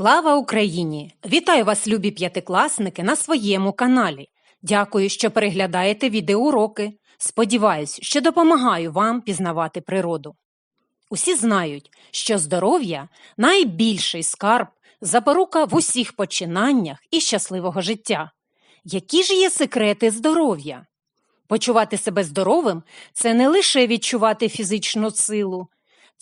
Слава Україні! Вітаю вас, любі п'ятикласники, на своєму каналі. Дякую, що переглядаєте відеоуроки. Сподіваюсь, що допомагаю вам пізнавати природу. Усі знають, що здоров'я найбільший скарб, запорука в усіх починаннях і щасливого життя. Які ж є секрети здоров'я? Почувати себе здоровим це не лише відчувати фізичну силу,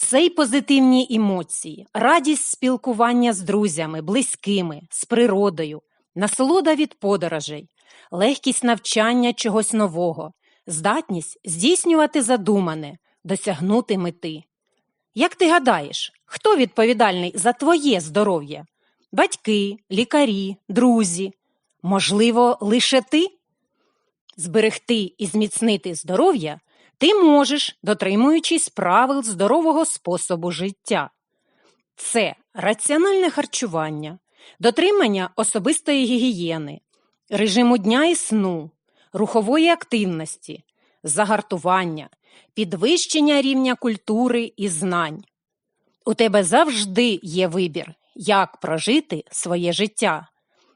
це й позитивні емоції, радість спілкування з друзями, близькими, з природою, насолода від подорожей, легкість навчання чогось нового, здатність здійснювати задумане, досягнути мети. Як ти гадаєш, хто відповідальний за твоє здоров'я? Батьки, лікарі, друзі? Можливо, лише ти? Зберегти і зміцнити здоров'я ти можеш, дотримуючись правил здорового способу життя. Це раціональне харчування, дотримання особистої гігієни, режиму дня і сну, рухової активності, загартування, підвищення рівня культури і знань. У тебе завжди є вибір, як прожити своє життя.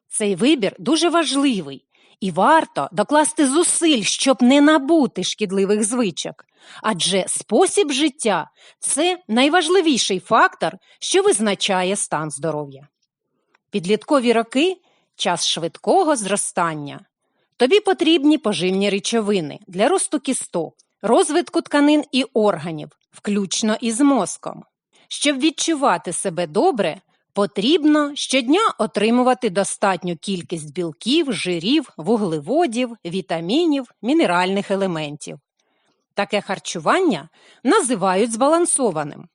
Цей вибір дуже важливий, і варто докласти зусиль, щоб не набути шкідливих звичок. Адже спосіб життя це найважливіший фактор, що визначає стан здоров'я. Підліткові роки час швидкого зростання. Тобі потрібні поживні речовини для росту кісток, розвитку тканин і органів, включно із мозком. Щоб відчувати себе добре, Потрібно щодня отримувати достатню кількість білків, жирів, вуглеводів, вітамінів, мінеральних елементів. Таке харчування називають збалансованим.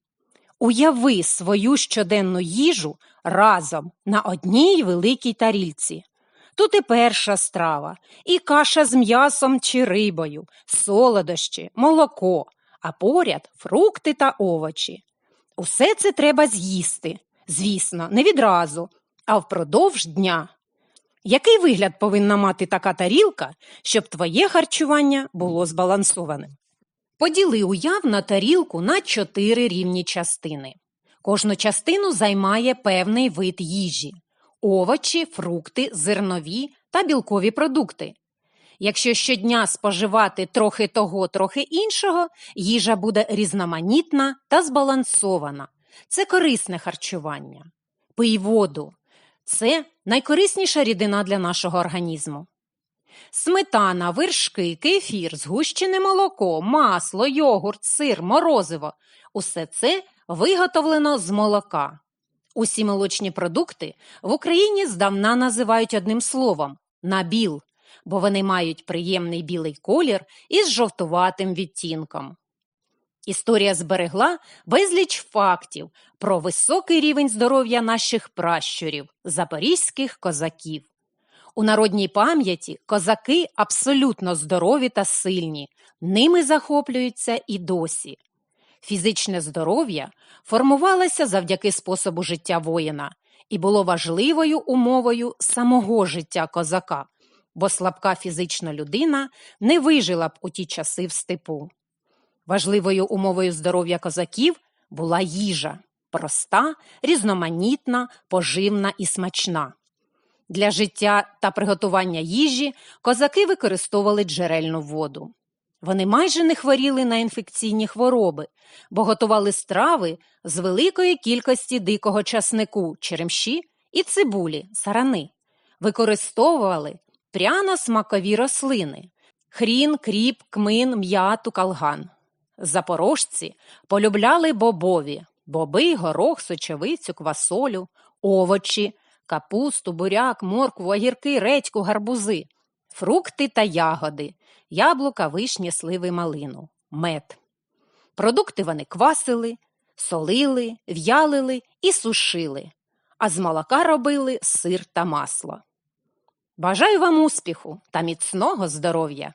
Уяви свою щоденну їжу разом на одній великій тарільці. Тут і перша страва, і каша з м'ясом чи рибою, солодощі, молоко, а поряд фрукти та овочі. Усе це треба з'їсти. Звісно, не відразу, а впродовж дня. Який вигляд повинна мати така тарілка, щоб твоє харчування було збалансованим? Поділи уявно тарілку на чотири рівні частини. Кожну частину займає певний вид їжі овочі, фрукти, зернові та білкові продукти. Якщо щодня споживати трохи того, трохи іншого, їжа буде різноманітна та збалансована. Це корисне харчування. Пий воду це найкорисніша рідина для нашого організму. Сметана, вершки, кефір, згущене молоко, масло, йогурт, сир, морозиво усе це виготовлено з молока. Усі молочні продукти в Україні здавна називають одним словом набіл, бо вони мають приємний білий колір із жовтуватим відтінком. Історія зберегла безліч фактів про високий рівень здоров'я наших пращурів, запорізьких козаків. У народній пам'яті козаки абсолютно здорові та сильні, ними захоплюються і досі. Фізичне здоров'я формувалося завдяки способу життя воїна і було важливою умовою самого життя козака, бо слабка фізична людина не вижила б у ті часи в степу. Важливою умовою здоров'я козаків була їжа проста, різноманітна, поживна і смачна. Для життя та приготування їжі козаки використовували джерельну воду. Вони майже не хворіли на інфекційні хвороби, бо готували страви з великої кількості дикого часнику, черемші і цибулі, сарани, використовували пряно смакові рослини хрін, кріп, кмин, м'яту, калган. Запорожці полюбляли бобові, боби, горох, сочевицю, квасолю, овочі, капусту, буряк, моркву, огірки, редьку, гарбузи, фрукти та ягоди, яблука, вишні, сливи, малину, мед. Продукти вони квасили, солили, в'ялили і сушили, а з молока робили сир та масло. Бажаю вам успіху та міцного здоров'я!